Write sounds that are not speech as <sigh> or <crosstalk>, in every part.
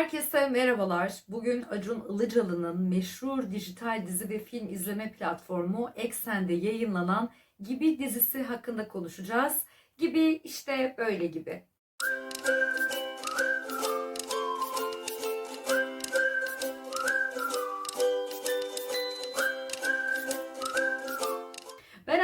Herkese merhabalar. Bugün Acun Ilıcalı'nın meşhur dijital dizi ve film izleme platformu Eksen'de yayınlanan Gibi dizisi hakkında konuşacağız. Gibi işte böyle gibi.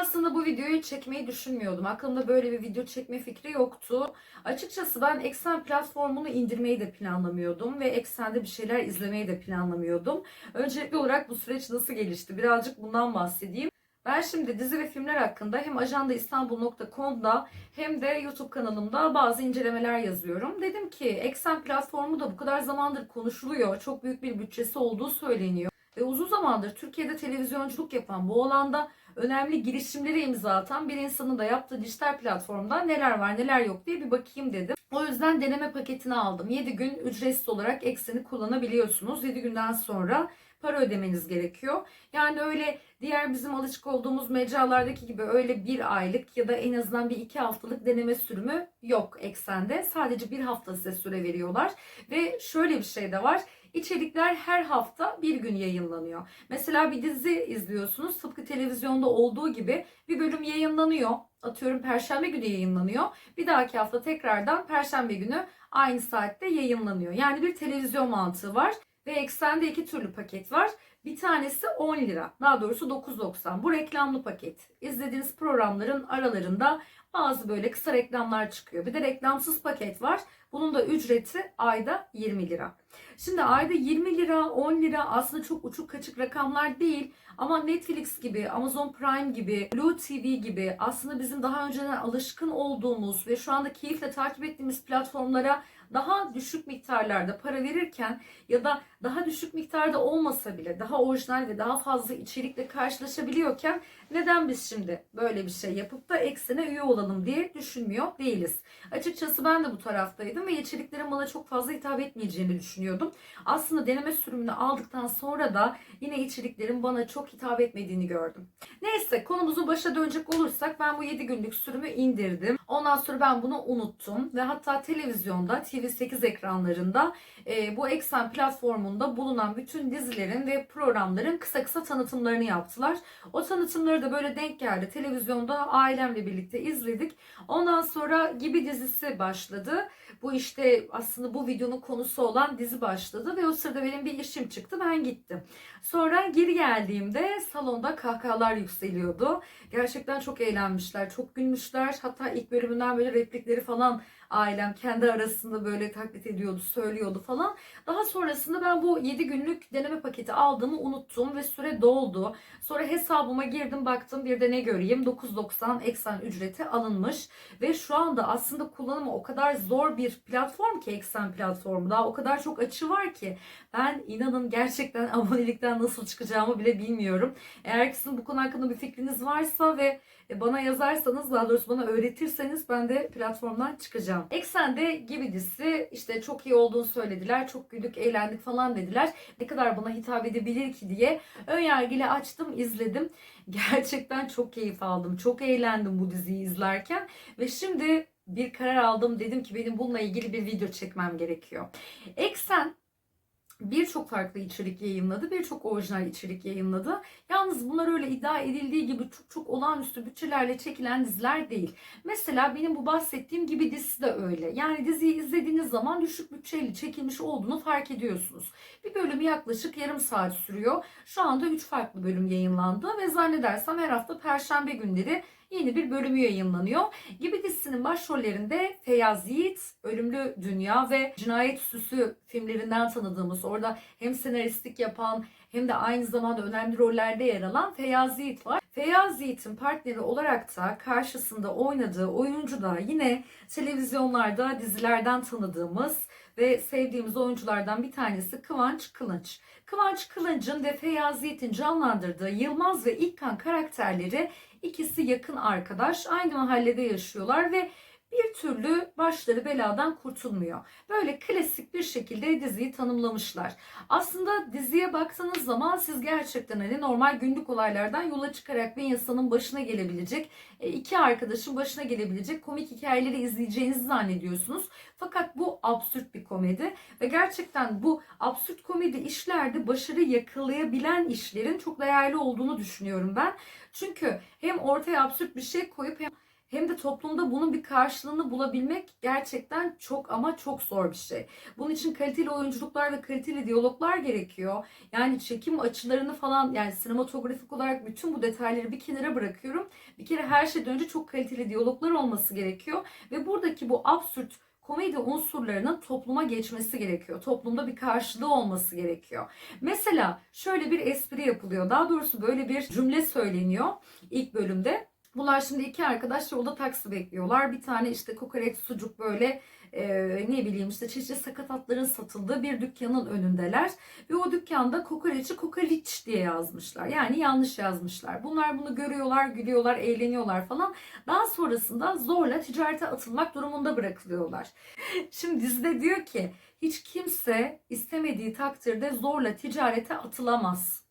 Aslında bu videoyu çekmeyi düşünmüyordum. Aklımda böyle bir video çekme fikri yoktu. Açıkçası ben Eksen platformunu indirmeyi de planlamıyordum ve Eksen'de bir şeyler izlemeyi de planlamıyordum. Öncelikli olarak bu süreç nasıl gelişti? Birazcık bundan bahsedeyim. Ben şimdi dizi ve filmler hakkında hem ajandaIstanbul.com'da hem de YouTube kanalımda bazı incelemeler yazıyorum. Dedim ki Eksen platformu da bu kadar zamandır konuşuluyor. Çok büyük bir bütçesi olduğu söyleniyor. Ve uzun zamandır Türkiye'de televizyonculuk yapan bu alanda önemli girişimleri imza atan bir insanın da yaptığı dijital platformda neler var neler yok diye bir bakayım dedim. O yüzden deneme paketini aldım. 7 gün ücretsiz olarak ekseni kullanabiliyorsunuz. 7 günden sonra para ödemeniz gerekiyor. Yani öyle diğer bizim alışık olduğumuz mecralardaki gibi öyle bir aylık ya da en azından bir iki haftalık deneme sürümü yok eksende. Sadece bir hafta size süre veriyorlar. Ve şöyle bir şey de var. İçerikler her hafta bir gün yayınlanıyor. Mesela bir dizi izliyorsunuz. Tıpkı televizyonda olduğu gibi bir bölüm yayınlanıyor. Atıyorum perşembe günü yayınlanıyor. Bir dahaki hafta tekrardan perşembe günü aynı saatte yayınlanıyor. Yani bir televizyon mantığı var. Ve eksende iki türlü paket var. Bir tanesi 10 lira. Daha doğrusu 9.90. Bu reklamlı paket. İzlediğiniz programların aralarında bazı böyle kısa reklamlar çıkıyor. Bir de reklamsız paket var. Bunun da ücreti ayda 20 lira. Şimdi ayda 20 lira, 10 lira aslında çok uçuk kaçık rakamlar değil. Ama Netflix gibi, Amazon Prime gibi, Blue TV gibi aslında bizim daha önceden alışkın olduğumuz ve şu anda keyifle takip ettiğimiz platformlara daha düşük miktarlarda para verirken ya da daha düşük miktarda olmasa bile daha orijinal ve daha fazla içerikle karşılaşabiliyorken neden biz şimdi böyle bir şey yapıp da eksene üye olalım diye düşünmüyor değiliz. Açıkçası ben de bu taraftaydım ve içeriklerin bana çok fazla hitap etmeyeceğini düşünüyordum. Aslında deneme sürümünü aldıktan sonra da yine içeriklerin bana çok hitap etmediğini gördüm. Neyse konumuzu başa dönecek olursak ben bu 7 günlük sürümü indirdim. Ondan sonra ben bunu unuttum ve hatta televizyonda TV8 ekranlarında e, bu Eksen platformunda bulunan bütün dizilerin ve programların kısa kısa tanıtımlarını yaptılar. O tanıtımları da böyle denk geldi. Televizyonda ailemle birlikte izledik. Ondan sonra Gibi dizisi başladı. Bu işte aslında bu videonun konusu olan dizi başladı ve o sırada benim bir işim çıktı. Ben gittim. Sonra geri geldiğimde salonda kahkahalar yükseliyordu. Gerçekten çok eğlenmişler, çok gülmüşler. Hatta ilk bölümünden böyle replikleri falan ailem kendi arasında böyle taklit ediyordu, söylüyordu falan. Daha sonrasında ben bu 7 günlük deneme paketi aldığımı unuttum ve süre doldu. Sonra hesabıma girdim baktım bir de ne göreyim 9.90 eksen ücreti alınmış ve şu anda aslında kullanımı o kadar zor bir platform ki eksen platformu daha o kadar çok açı var ki ben inanın gerçekten <laughs> abonelikten nasıl çıkacağımı bile bilmiyorum. Eğer ki sizin bu konu hakkında bir fikriniz varsa ve bana yazarsanız daha doğrusu bana öğretirseniz ben de platformdan çıkacağım. Eksen'de gibi dizisi işte çok iyi olduğunu söylediler. Çok güldük, eğlendik falan dediler. Ne kadar bana hitap edebilir ki diye ön yargıyla açtım, izledim. <laughs> Gerçekten çok keyif aldım. Çok eğlendim bu diziyi izlerken ve şimdi bir karar aldım. Dedim ki benim bununla ilgili bir video çekmem gerekiyor. Eksen birçok farklı içerik yayınladı. Birçok orijinal içerik yayınladı. Yalnız bunlar öyle iddia edildiği gibi çok çok olağanüstü bütçelerle çekilen diziler değil. Mesela benim bu bahsettiğim gibi dizisi de öyle. Yani diziyi izlediğiniz zaman düşük bütçeyle çekilmiş olduğunu fark ediyorsunuz. Bir bölüm yaklaşık yarım saat sürüyor. Şu anda 3 farklı bölüm yayınlandı ve zannedersem her hafta perşembe günleri yeni bir bölümü yayınlanıyor. Gibi dizisinin başrollerinde Feyyaz Yiğit, Ölümlü Dünya ve Cinayet Süsü filmlerinden tanıdığımız orada hem senaristlik yapan hem de aynı zamanda önemli rollerde yer alan Feyyaz Yiğit var. Feyyaz Yiğit'in partneri olarak da karşısında oynadığı oyuncu da yine televizyonlarda dizilerden tanıdığımız ve sevdiğimiz oyunculardan bir tanesi Kıvanç Kılınç. Kıvanç Kılınç'ın ve Feyyaz Yiğit'in canlandırdığı Yılmaz ve İlkan karakterleri ikisi yakın arkadaş. Aynı mahallede yaşıyorlar ve bir türlü başları beladan kurtulmuyor. Böyle klasik bir şekilde diziyi tanımlamışlar. Aslında diziye baktığınız zaman siz gerçekten hani normal günlük olaylardan yola çıkarak bir insanın başına gelebilecek, e, iki arkadaşın başına gelebilecek komik hikayeleri izleyeceğinizi zannediyorsunuz. Fakat bu absürt bir komedi ve gerçekten bu absürt komedi işlerde başarı yakalayabilen işlerin çok değerli olduğunu düşünüyorum ben. Çünkü hem ortaya absürt bir şey koyup hem hem de toplumda bunun bir karşılığını bulabilmek gerçekten çok ama çok zor bir şey. Bunun için kaliteli oyunculuklar ve kaliteli diyaloglar gerekiyor. Yani çekim açılarını falan yani sinematografik olarak bütün bu detayları bir kenara bırakıyorum. Bir kere her şeyden önce çok kaliteli diyaloglar olması gerekiyor ve buradaki bu absürt komedi unsurlarının topluma geçmesi gerekiyor. Toplumda bir karşılığı olması gerekiyor. Mesela şöyle bir espri yapılıyor. Daha doğrusu böyle bir cümle söyleniyor ilk bölümde. Bunlar şimdi iki arkadaş yolda taksi bekliyorlar. Bir tane işte kokoreç, sucuk böyle e, ne bileyim işte çeşitli sakatatların satıldığı bir dükkanın önündeler. Ve o dükkanda kokoreçi kokoreç diye yazmışlar. Yani yanlış yazmışlar. Bunlar bunu görüyorlar, gülüyorlar, eğleniyorlar falan. Daha sonrasında zorla ticarete atılmak durumunda bırakılıyorlar. Şimdi dizide diyor ki hiç kimse istemediği takdirde zorla ticarete atılamaz.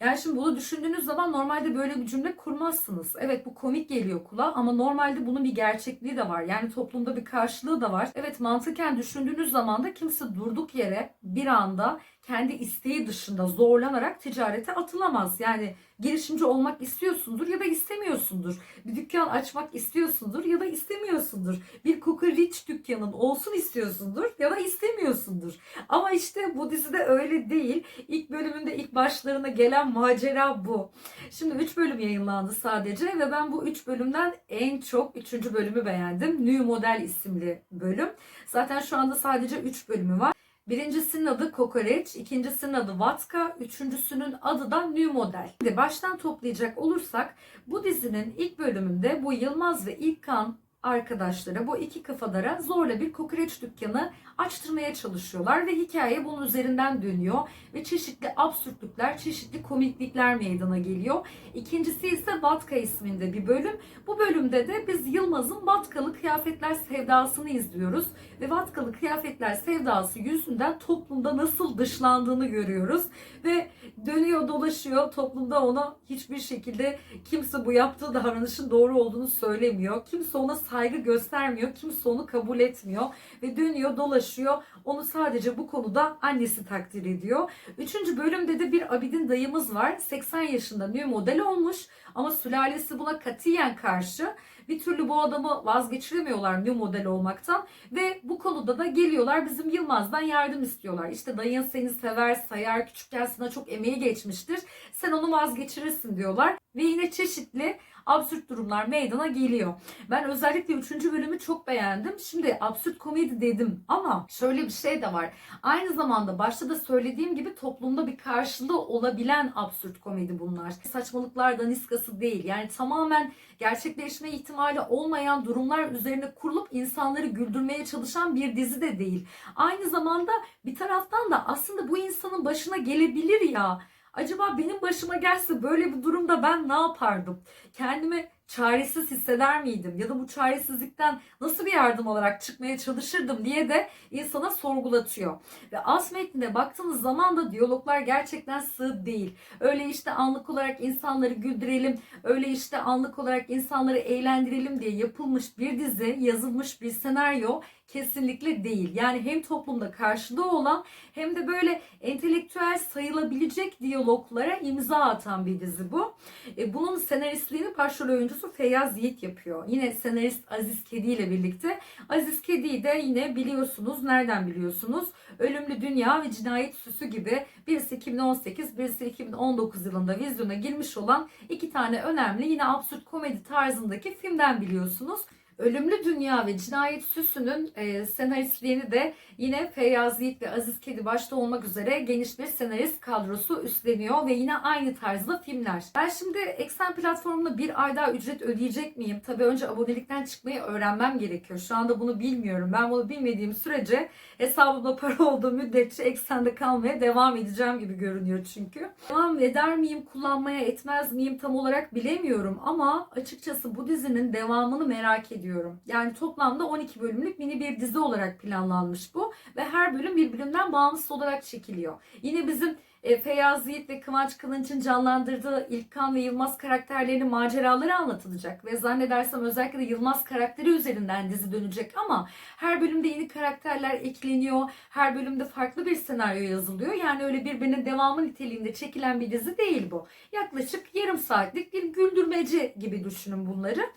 Yani şimdi bunu düşündüğünüz zaman normalde böyle bir cümle kurmazsınız. Evet bu komik geliyor kulağa ama normalde bunun bir gerçekliği de var. Yani toplumda bir karşılığı da var. Evet mantıken düşündüğünüz zaman da kimse durduk yere bir anda kendi isteği dışında zorlanarak ticarete atılamaz. Yani girişimci olmak istiyorsundur ya da istemiyorsundur. Bir dükkan açmak istiyorsundur ya da istemiyorsundur. Bir kokoreç dükkanın olsun istiyorsundur ya da istemiyorsundur. Ama işte bu dizide öyle değil. İlk bölümünde ilk başlarına gelen macera bu. Şimdi 3 bölüm yayınlandı sadece ve ben bu 3 bölümden en çok 3. bölümü beğendim. New Model isimli bölüm. Zaten şu anda sadece 3 bölümü var. Birincisinin adı Kokoreç, ikincisinin adı Vatka, üçüncüsünün adı da New Model. Şimdi baştan toplayacak olursak bu dizinin ilk bölümünde bu Yılmaz ve İlkan arkadaşlara, bu iki kafadara zorla bir kokoreç dükkanı açtırmaya çalışıyorlar ve hikaye bunun üzerinden dönüyor ve çeşitli absürtlükler, çeşitli komiklikler meydana geliyor. İkincisi ise Vatka isminde bir bölüm. Bu bölümde de biz Yılmaz'ın Vatkalı kıyafetler sevdasını izliyoruz ve Vatkalı kıyafetler sevdası yüzünden toplumda nasıl dışlandığını görüyoruz ve dönüyor dolaşıyor toplumda ona hiçbir şekilde kimse bu yaptığı davranışın doğru olduğunu söylemiyor. Kimse ona saygı göstermiyor, kimse onu kabul etmiyor ve dönüyor dolaşıyor. Onu sadece bu konuda annesi takdir ediyor. Üçüncü bölümde de bir Abidin dayımız var. 80 yaşında new model olmuş ama sülalesi buna katiyen karşı. Bir türlü bu adamı vazgeçiremiyorlar new model olmaktan ve bu konuda da geliyorlar bizim Yılmaz'dan yardım istiyorlar. İşte dayın seni sever, sayar, küçükken sana çok emeği geçmiştir. Sen onu vazgeçirirsin diyorlar. Ve yine çeşitli absürt durumlar meydana geliyor. Ben özellikle 3. bölümü çok beğendim. Şimdi absürt komedi dedim ama şöyle bir şey de var. Aynı zamanda başta da söylediğim gibi toplumda bir karşılığı olabilen absürt komedi bunlar. Saçmalıklar daniskası değil. Yani tamamen gerçekleşme ihtimali olmayan durumlar üzerine kurulup insanları güldürmeye çalışan bir dizi de değil. Aynı zamanda bir taraftan da aslında bu insanın başına gelebilir ya. Acaba benim başıma gelse böyle bir durumda ben ne yapardım? Kendimi çaresiz hisseder miydim? Ya da bu çaresizlikten nasıl bir yardım alarak çıkmaya çalışırdım diye de insana sorgulatıyor. Ve as metnine baktığınız zaman da diyaloglar gerçekten sığ değil. Öyle işte anlık olarak insanları güldürelim, öyle işte anlık olarak insanları eğlendirelim diye yapılmış bir dizi, yazılmış bir senaryo kesinlikle değil. Yani hem toplumda karşılığı olan hem de böyle entelektüel sayılabilecek diyaloglara imza atan bir dizi bu. E, bunun senaristliğini başrol oyuncusu Feyyaz Yiğit yapıyor. Yine senarist Aziz Kedi ile birlikte. Aziz Kedi'yi de yine biliyorsunuz. Nereden biliyorsunuz? Ölümlü Dünya ve Cinayet Süsü gibi birisi 2018, birisi 2019 yılında vizyona girmiş olan iki tane önemli yine absürt komedi tarzındaki filmden biliyorsunuz. Ölümlü Dünya ve Cinayet Süsü'nün e, senaristliğini de yine Feyyaz Yiğit ve Aziz Kedi başta olmak üzere geniş bir senarist kadrosu üstleniyor ve yine aynı tarzda filmler. Ben şimdi Eksen platformunda bir ay daha ücret ödeyecek miyim? Tabii önce abonelikten çıkmayı öğrenmem gerekiyor. Şu anda bunu bilmiyorum. Ben bunu bilmediğim sürece hesabımda para olduğu müddetçe Eksen'de kalmaya devam edeceğim gibi görünüyor çünkü. Devam eder miyim, kullanmaya etmez miyim tam olarak bilemiyorum ama açıkçası bu dizinin devamını merak ediyorum ediyorum. Yani toplamda 12 bölümlük mini bir dizi olarak planlanmış bu ve her bölüm birbirinden bağımsız olarak çekiliyor. Yine bizim e, Feyyaz Yiğit ve Kıvanç Kılınç'ın canlandırdığı İlkan ve Yılmaz karakterlerinin maceraları anlatılacak ve zannedersem özellikle de Yılmaz karakteri üzerinden dizi dönecek ama her bölümde yeni karakterler ekleniyor. Her bölümde farklı bir senaryo yazılıyor. Yani öyle birbirinin devamı niteliğinde çekilen bir dizi değil bu. Yaklaşık yarım saatlik güldürmece gibi düşünün bunları.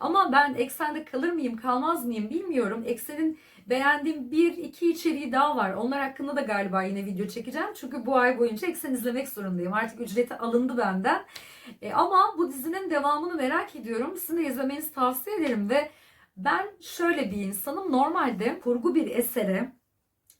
Ama ben eksende kalır mıyım kalmaz mıyım bilmiyorum. Eksenin beğendiğim bir iki içeriği daha var. Onlar hakkında da galiba yine video çekeceğim. Çünkü bu ay boyunca eksen izlemek zorundayım. Artık ücreti alındı benden. E, ama bu dizinin devamını merak ediyorum. Sizin de izlemenizi tavsiye ederim ve ben şöyle bir insanım. Normalde kurgu bir esere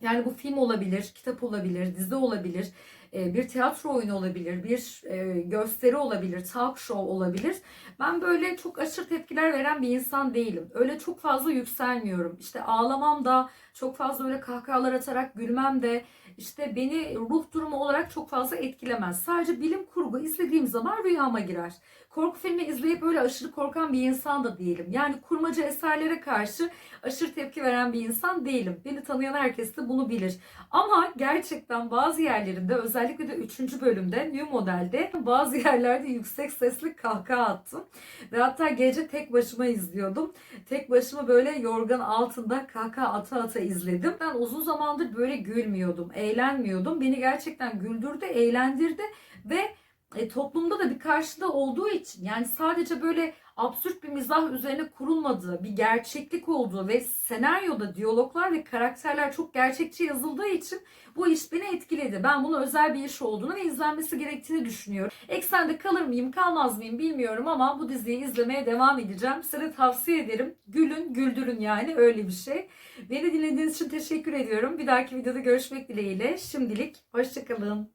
yani bu film olabilir, kitap olabilir, dizi olabilir, bir tiyatro oyunu olabilir, bir e, gösteri olabilir, talk show olabilir. Ben böyle çok aşırı tepkiler veren bir insan değilim. Öyle çok fazla yükselmiyorum. İşte ağlamam da, çok fazla öyle kahkahalar atarak gülmem de işte beni ruh durumu olarak çok fazla etkilemez. Sadece bilim kurgu izlediğim zaman rüyama girer. Korku filmi izleyip öyle aşırı korkan bir insan da değilim. Yani kurmaca eserlere karşı aşırı tepki veren bir insan değilim. Beni tanıyan herkes de bunu bilir. Ama gerçekten bazı yerlerinde özellikle de 3. bölümde New Model'de bazı yerlerde yüksek sesli kahkaha attım. Ve hatta gece tek başıma izliyordum. Tek başıma böyle yorgan altında kahkaha ata ata izledim. Ben uzun zamandır böyle gülmüyordum, eğlenmiyordum. Beni gerçekten güldürdü, eğlendirdi ve e, toplumda da bir karşılığı olduğu için yani sadece böyle absürt bir mizah üzerine kurulmadığı, bir gerçeklik olduğu ve senaryoda diyaloglar ve karakterler çok gerçekçi yazıldığı için bu iş beni etkiledi. Ben bunu özel bir iş olduğunu ve izlenmesi gerektiğini düşünüyorum. Eksende kalır mıyım, kalmaz mıyım bilmiyorum ama bu diziyi izlemeye devam edeceğim. Size tavsiye ederim. Gülün, güldürün yani öyle bir şey. Beni dinlediğiniz için teşekkür ediyorum. Bir dahaki videoda görüşmek dileğiyle. Şimdilik hoşçakalın.